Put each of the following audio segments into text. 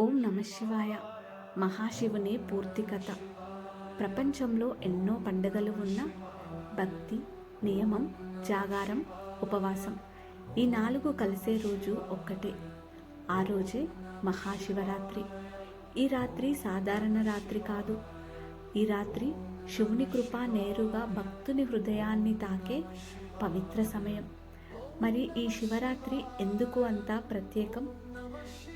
ఓం నమ శివాయ. మహాశివుని పూర్తి కథ ప్రపంచంలో ఎన్నో పండుగలు ఉన్న భక్తి నియమం జాగారం ఉపవాసం ఈ నాలుగు కలిసే రోజు ఒక్కటే. ఆ రోజే మహాశివరాత్రి. ఈ రాత్రి సాధారణ రాత్రి కాదు. ఈ రాత్రి శివుని కృప నేరుగా భక్తుని హృదయాన్ని తాకే పవిత్ర సమయం. మరి ఈ శివరాత్రి ఎందుకు అంత ప్రత్యేకం?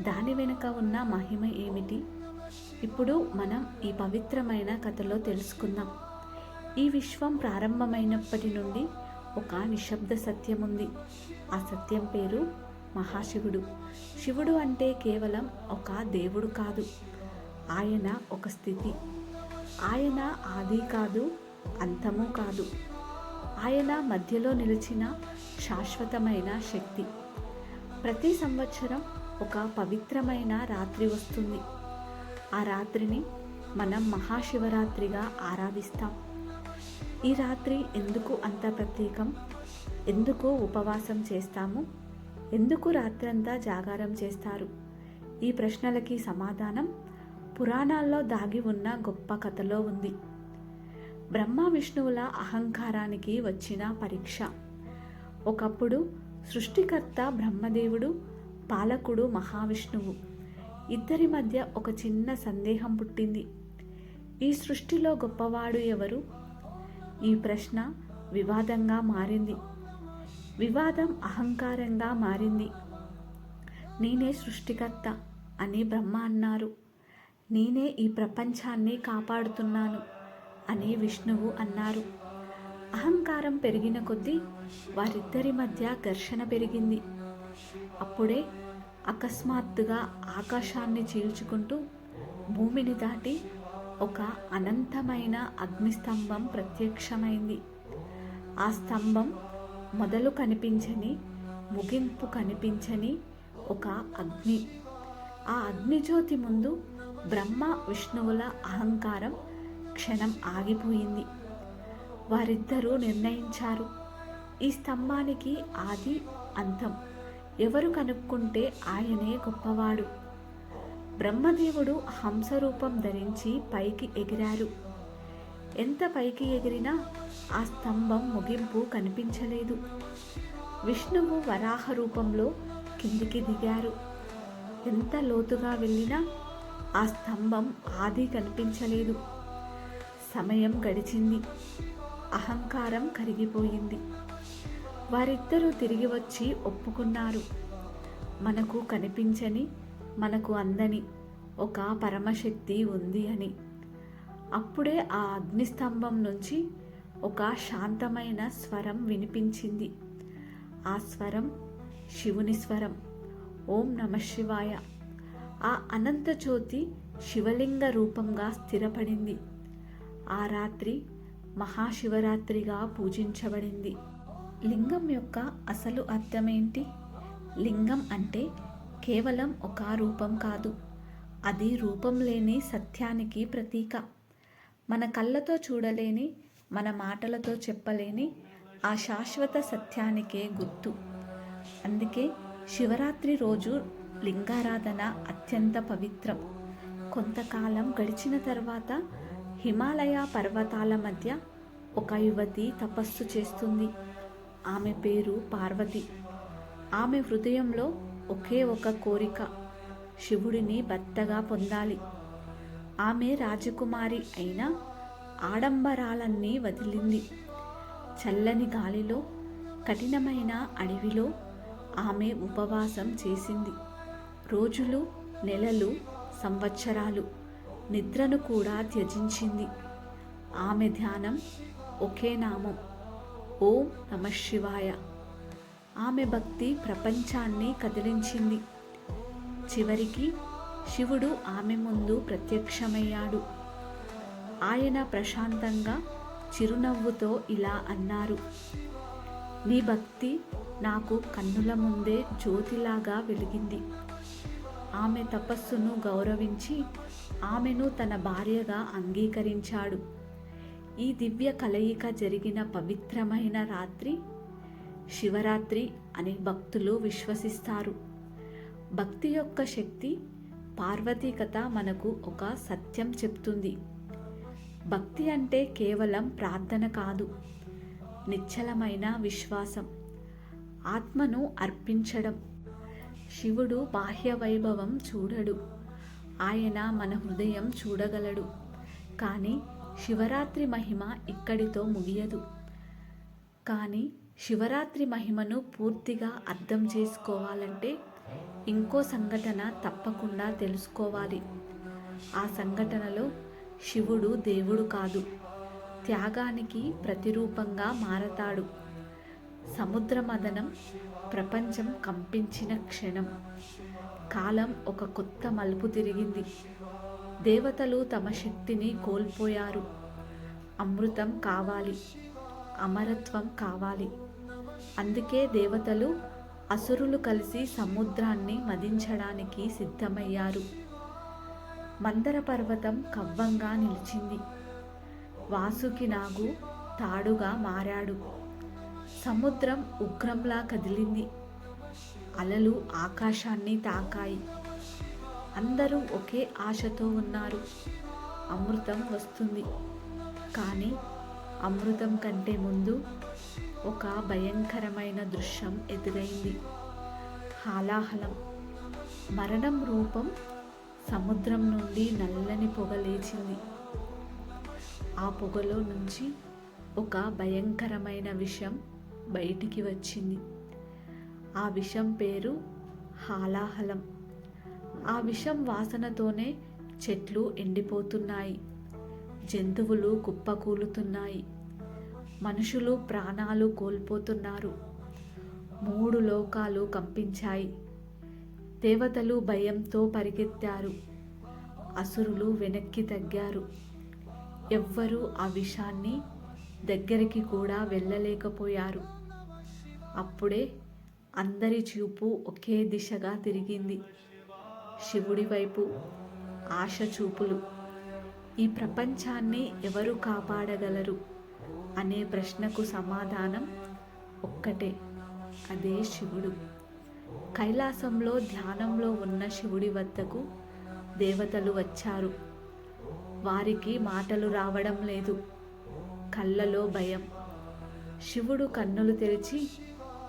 దాని వెనుక ఉన్న మహిమ ఏమిటి? ఇప్పుడు మనం ఈ పవిత్రమైన కథలో తెలుసుకుందాం. ఈ విశ్వం ప్రారంభమైనప్పటి నుండి ఒక నిశ్శబ్ద సత్యం ఉంది ఆ సత్యం పేరు మహాశివుడు. శివుడు అంటే కేవలం ఒక దేవుడు కాదు. ఆయన ఒక స్థితి. ఆయన ఆది కాదు అంతము కాదు. ఆయన మధ్యలో నిలిచిన శాశ్వతమైన శక్తి. ప్రతి సంవత్సరం ఒక పవిత్రమైన రాత్రి వస్తుంది. ఆ రాత్రిని మనం మహాశివరాత్రిగా ఆరాధిస్తాం. ఈ రాత్రి ఎందుకు అంత ప్రత్యేకం? ఎందుకు ఉపవాసం చేస్తాము? ఎందుకు రాత్రంతా జాగారం చేస్తారు? ఈ ప్రశ్నలకి సమాధానం పురాణాల్లో దాగి ఉన్న గొప్ప కథలో ఉంది. బ్రహ్మ విష్ణువుల అహంకారానికి వచ్చిన పరీక్ష. ఒకప్పుడు సృష్టికర్త బ్రహ్మదేవుడు పాలకుడు మహావిష్ణువు. ఇద్దరి మధ్య ఒక చిన్న సందేహం పుట్టింది. ఈ సృష్టిలో గొప్పవాడు ఎవరు? ఈ ప్రశ్న వివాదంగా మారింది. వివాదం అహంకారంగా మారింది. నేనే సృష్టికర్త అని బ్రహ్మ అన్నారు. నేనే ఈ ప్రపంచాన్ని కాపాడుతున్నాను అని విష్ణువు అన్నారు. అహంకారం పెరిగిన కొద్దీ వారిద్దరి మధ్య ఘర్షణ పెరిగింది. అప్పుడే అకస్మాత్తుగా ఆకాశాన్ని చీల్చుకుంటూ భూమిని దాటి ఒక అనంతమైన అగ్నిస్తంభం ప్రత్యక్షమైంది. ఆ స్తంభం మొదలు కనిపించని ముగింపు కనిపించని ఒక అగ్ని. ఆ అగ్నిజ్యోతి ముందు బ్రహ్మ విష్ణువుల అహంకారం క్షణం ఆగిపోయింది. వారిద్దరూ నిర్ణయించారు ఈ స్తంభానికి ఆది అంతం. ఎవరు కనుక్కుంటే ఆయనే గొప్పవాడు. బ్రహ్మదేవుడు హంసరూపం ధరించి పైకి ఎగిరారు. ఎంత పైకి ఎగిరినా ఆ స్తంభం ముగింపు కనిపించలేదు. విష్ణువు వరాహ రూపంలో కిందికి దిగారు. ఎంత లోతుగా వెళ్ళినా ఆ స్తంభం ఆది కనిపించలేదు. సమయం గడిచింది. అహంకారం కరిగిపోయింది. వారిద్దరూ తిరిగి వచ్చి ఒప్పుకున్నారు. మనకు కనిపించని మనకు అందని ఒక పరమశక్తి ఉంది అని. అప్పుడే ఆ అగ్నిస్తంభం నుంచి ఒక శాంతమైన స్వరం వినిపించింది. ఆ స్వరం శివుని స్వరం. ఓం నమ శివాయ. ఆ అనంత జ్యోతి శివలింగ రూపంగా స్థిరపడింది. ఆ రాత్రి మహాశివరాత్రిగా పూజించబడింది. లింగం యొక్క అసలు అర్థమేంటి? లింగం అంటే కేవలం ఒక రూపం కాదు. అది రూపం లేని సత్యానికి ప్రతీక. మన కళ్ళతో చూడలేని మన మాటలతో చెప్పలేని ఆ శాశ్వత సత్యానికే గుర్తు. అందుకే శివరాత్రి రోజు లింగారాధన అత్యంత పవిత్రం. కొంతకాలం గడిచిన తర్వాత హిమాలయ పర్వతాల మధ్య ఒక యువతి తపస్సు చేస్తుంది. ఆమె పేరు పార్వతి. ఆమె హృదయంలో ఒకే ఒక కోరిక శివుడిని భర్తగా పొందాలి. ఆమె రాజకుమారి అయిన ఆడంబరాలన్నీ వదిలింది. చల్లని గాలిలో కఠినమైన అడవిలో ఆమె ఉపవాసం చేసింది. రోజులు నెలలు సంవత్సరాలు నిద్రను కూడా త్యజించింది. ఆమె ధ్యానం ఒకే నామం. ఓం నమ శివాయ. ఆమె భక్తి ప్రపంచాన్ని కదిలించింది. చివరికి శివుడు ఆమె ముందు ప్రత్యక్షమయ్యాడు. ఆయన ప్రశాంతంగా చిరునవ్వుతో ఇలా అన్నారు నీ భక్తి నాకు కన్నుల ముందే జ్యోతిలాగా వెలిగింది. ఆమె తపస్సును గౌరవించి ఆమెను తన భార్యగా అంగీకరించాడు. ఈ దివ్య కలయిక జరిగిన పవిత్రమైన రాత్రి శివరాత్రి అని భక్తులు విశ్వసిస్తారు. భక్తి యొక్క శక్తి పార్వతీ కథ మనకు ఒక సత్యం చెప్తుంది. భక్తి అంటే కేవలం ప్రార్థన కాదు నిశ్చలమైన విశ్వాసం ఆత్మను అర్పించడం. శివుడు బాహ్య వైభవం చూడడు ఆయన మన హృదయం చూడగలడు. కానీ శివరాత్రి మహిమ ఇక్కడితో ముగియదు. కానీ శివరాత్రి మహిమను పూర్తిగా అర్థం చేసుకోవాలంటే ఇంకో సంఘటన తప్పకుండా తెలుసుకోవాలి. ఆ సంఘటనలో శివుడు దేవుడు కాదు. త్యాగానికి ప్రతిరూపంగా మారతాడు. సముద్ర మదనం ప్రపంచం కంపించిన క్షణం. కాలం ఒక కొత్త మలుపు తిరిగింది. దేవతలు తమ శక్తిని కోల్పోయారు. అమృతం కావాలి. అమరత్వం కావాలి. అందుకే దేవతలు అసురులు కలిసి సముద్రాన్ని మదించడానికి సిద్ధమయ్యారు. మందర పర్వతం కవ్వంగా నిలిచింది. వాసుకి నాగు తాడుగా మారాడు. సముద్రం ఉగ్రంలా కదిలింది. అలలు ఆకాశాన్ని తాకాయి. అందరూ ఒకే ఆశతో ఉన్నారు. అమృతం వస్తుంది. కానీ అమృతం కంటే ముందు ఒక భయంకరమైన దృశ్యం ఎదురైంది. హాలాహలం. మరణం రూపం సముద్రం నుండి నల్లని పొగ లేచింది. ఆ పొగలో నుంచి ఒక భయంకరమైన విషం బయటికి వచ్చింది. ఆ విషం పేరు హాలాహలం. ఆ విషం వాసనతోనే చెట్లు ఎండిపోతున్నాయి. జంతువులు కుప్పకూలుతున్నాయి. మనుషులు ప్రాణాలు కోల్పోతున్నారు. మూడు లోకాలు కంపించాయి. దేవతలు భయంతో పరిగెత్తారు. అసురులు వెనక్కి తగ్గారు. ఎవ్వరూ ఆ విషాన్ని దగ్గరికి కూడా వెళ్ళలేకపోయారు. అప్పుడే అందరి చూపు ఒకే దిశగా తిరిగింది. శివుడి వైపు ఆశ చూపులు. ఈ ప్రపంచాన్ని ఎవరు కాపాడగలరు అనే ప్రశ్నకు సమాధానం ఒక్కటే అదే శివుడు. కైలాసంలో ధ్యానంలో ఉన్న శివుడి వద్దకు దేవతలు వచ్చారు. వారికి మాటలు రావడం లేదు కళ్ళలో భయం. శివుడు కన్నులు తెరిచి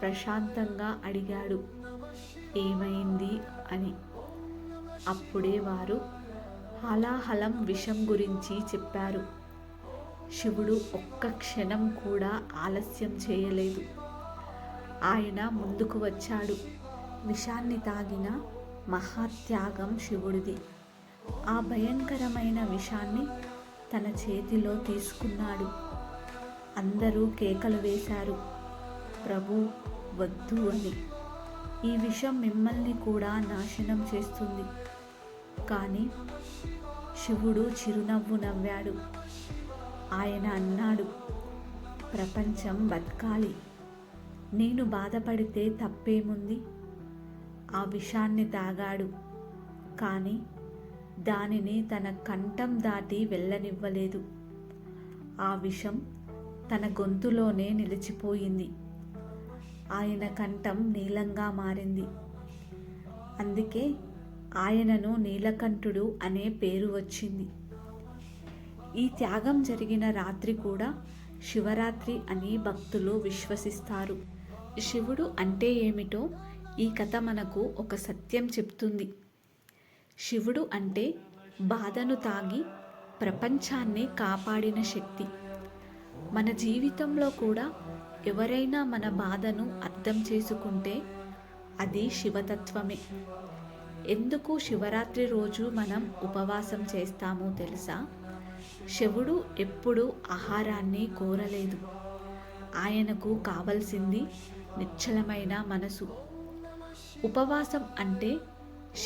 ప్రశాంతంగా అడిగాడు ఏమైంది? అని. అప్పుడే వారు హలాహలం విషం గురించి చెప్పారు. శివుడు ఒక్క క్షణం కూడా ఆలస్యం చేయలేదు. ఆయన ముందుకు వచ్చాడు. విషాన్ని తాగిన మహాత్యాగం శివుడిది. ఆ భయంకరమైన విషాన్ని తన చేతిలో తీసుకున్నాడు. అందరూ కేకలు వేశారు. ప్రభు వద్దు అని. ఈ విషం మిమ్మల్ని కూడా నాశనం చేస్తుంది. కానీ శివుడు చిరునవ్వు నవ్వాడు. ఆయన అన్నాడు ప్రపంచం బతకాలి. నేను బాధపడితే తప్పేముంది? ఆ విషాన్ని తాగాడు. కానీ దానిని తన కంఠం దాటి వెళ్ళనివ్వలేదు. ఆ విషం తన గొంతులోనే నిలిచిపోయింది. ఆయన కంఠం నీలంగా మారింది. అందుకే ఆయనను నీలకంఠుడు అనే పేరు వచ్చింది. ఈ త్యాగం జరిగిన రాత్రి కూడా శివరాత్రి అని భక్తులు విశ్వసిస్తారు. శివుడు అంటే ఏమిటో ఈ కథ మనకు ఒక సత్యం చెప్తుంది. శివుడు అంటే బాధను తాగి ప్రపంచాన్ని కాపాడిన శక్తి. మన జీవితంలో కూడా ఎవరైనా మన బాధను అర్థం చేసుకుంటే అది శివతత్వమే. ఎందుకు శివరాత్రి రోజు మనం ఉపవాసం చేస్తామో తెలుసా? శివుడు ఎప్పుడూ ఆహారాన్ని కోరలేదు. ఆయనకు కావలసింది నిశ్చలమైన మనసు. ఉపవాసం అంటే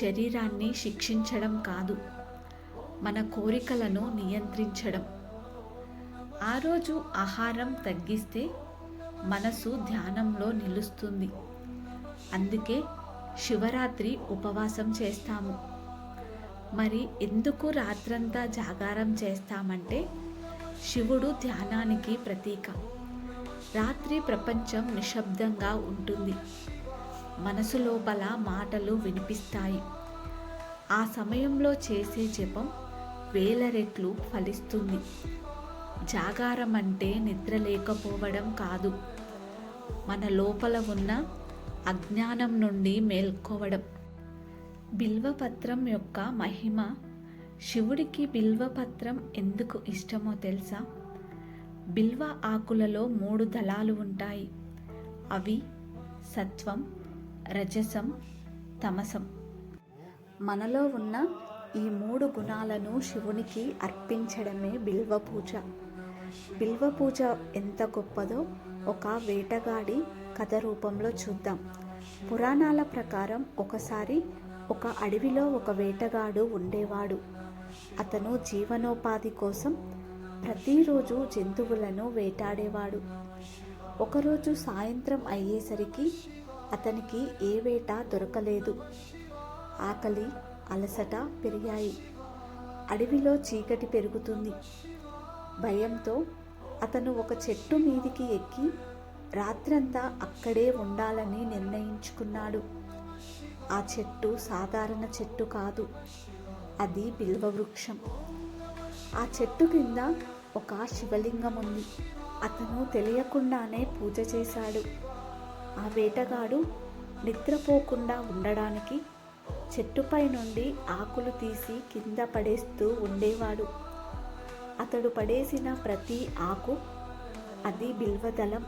శరీరాన్ని శిక్షించడం కాదు మన కోరికలను నియంత్రించడం. ఆ రోజు ఆహారం తగ్గిస్తే మనసు ధ్యానంలో నిలుస్తుంది. అందుకే శివరాత్రి ఉపవాసం చేస్తాము. మరి ఎందుకు రాత్రంతా జాగారం చేస్తామంటే శివుడు ధ్యానానికి ప్రతీక. రాత్రి ప్రపంచం నిశ్శబ్దంగా ఉంటుంది. మనసు లోపల మాటలు వినిపిస్తాయి. ఆ సమయంలో చేసే జపం వేల రెట్లు ఫలిస్తుంది. జాగారం అంటే నిద్ర లేకపోవడం కాదు. మన లోపల ఉన్న అజ్ఞానం నుండి మేల్కోవడం. బిల్వపత్రం యొక్క మహిమ. శివుడికి బిల్వపత్రం ఎందుకు ఇష్టమో తెలుసా? బిల్వ ఆకులలో మూడు దళాలు ఉంటాయి. అవి సత్వం రజసం తమసం. మనలో ఉన్న ఈ మూడు గుణాలను శివునికి అర్పించడమే బిల్వ పూజ బిల్వ పూజ ఎంత గొప్పదో ఒక వేటగాడి కథ రూపంలో చూద్దాం. పురాణాల ప్రకారం ఒకసారి ఒక అడవిలో ఒక వేటగాడు ఉండేవాడు. అతను జీవనోపాధి కోసం ప్రతిరోజు జంతువులను వేటాడేవాడు. ఒకరోజు సాయంత్రం అయ్యేసరికి అతనికి ఏ వేట దొరకలేదు. ఆకలి అలసట పెరిగాయి. అడవిలో చీకటి పెరుగుతుంది. భయంతో అతను ఒక చెట్టు మీదికి ఎక్కి రాత్రంతా అక్కడే ఉండాలని నిర్ణయించుకున్నాడు. ఆ చెట్టు సాధారణ చెట్టు కాదు అది బిల్వవృక్షం ఆ చెట్టు కింద ఒక శివలింగం ఉంది. అతను తెలియకుండానే పూజ చేశాడు. ఆ వేటగాడు నిద్రపోకుండా ఉండడానికి చెట్టుపై నుండి ఆకులు తీసి కింద పడేస్తూ ఉండేవాడు. అతడు పడేసిన ప్రతి ఆకు అది బిల్వదళం.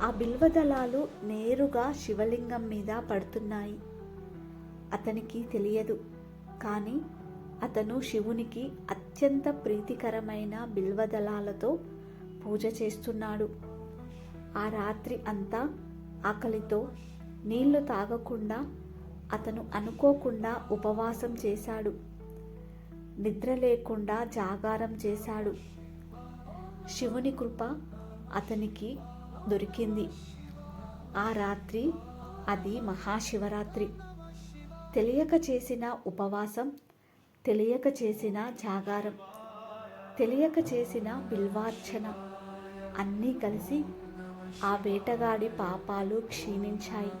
ఆ బిల్వదళాలు నేరుగా శివలింగం మీద పడుతున్నాయి. అతనికి తెలియదు. కానీ అతను శివునికి అత్యంత ప్రీతికరమైన బిల్వదళాలతో పూజ చేస్తున్నాడు. ఆ రాత్రి అంతా ఆకలితో నీళ్ళు తాగకుండా అతను అనుకోకుండా ఉపవాసం చేశాడు. నిద్ర లేకుండా జాగారం చేశాడు. శివుని కృప అతనికి దొరికింది. ఆ రాత్రి అది మహాశివరాత్రి. తెలియక చేసిన ఉపవాసం తెలియక చేసిన జాగారం తెలియక చేసిన బిల్వార్చన అన్నీ కలిసి ఆ వేటగాడి పాపాలు క్షీణించాయి.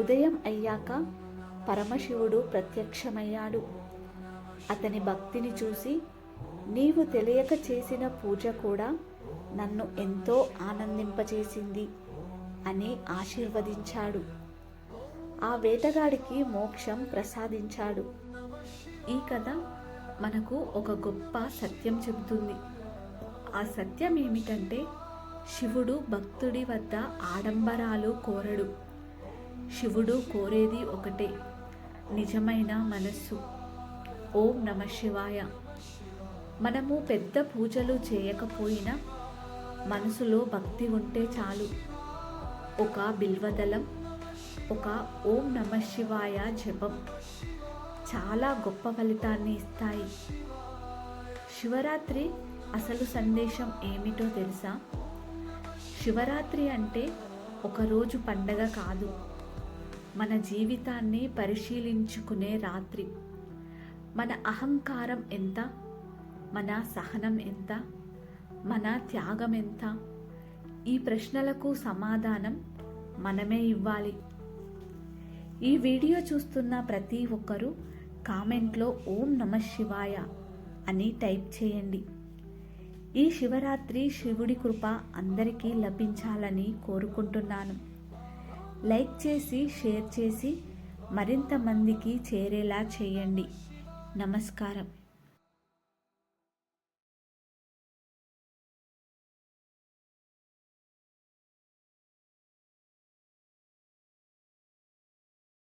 ఉదయం అయ్యాక పరమశివుడు ప్రత్యక్షమయ్యాడు. అతని భక్తిని చూసి నీవు తెలియక చేసిన పూజ కూడా నన్ను ఎంతో ఆనందింపచేసింది అని ఆశీర్వదించాడు. ఆ వేటగాడికి మోక్షం ప్రసాదించాడు. ఈ కథ మనకు ఒక గొప్ప సత్యం చెబుతుంది. ఆ సత్యం ఏమిటంటే శివుడు భక్తుడి వద్ద ఆడంబరాలు కోరడు. శివుడు కోరేది ఒకటే నిజమైన మనస్సు. ఓం నమ శివాయ. మనము పెద్ద పూజలు చేయకపోయినా మనసులో భక్తి ఉంటే చాలు. ఒక బిల్వదళం ఒక ఓం నమ శివాయ జపం చాలా గొప్ప ఫలితాన్ని ఇస్తాయి. శివరాత్రి అసలు సందేశం ఏమిటో తెలుసా? శివరాత్రి అంటే ఒకరోజు పండగ కాదు. మన జీవితాన్ని పరిశీలించుకునే రాత్రి. మన అహంకారం ఎంత? మన సహనం ఎంత? మన త్యాగం ఎంత? ఈ ప్రశ్నలకు సమాధానం మనమే ఇవ్వాలి. ఈ వీడియో చూస్తున్న ప్రతి ఒక్కరూ కామెంట్లో ఓం నమ శివాయ అని టైప్ చేయండి. ఈ శివరాత్రి శివుడి కృప అందరికీ లభించాలని కోరుకుంటున్నాను. లైక్ చేసి షేర్ చేసి మరింత మందికి చేరేలా చేయండి. నమస్కారం.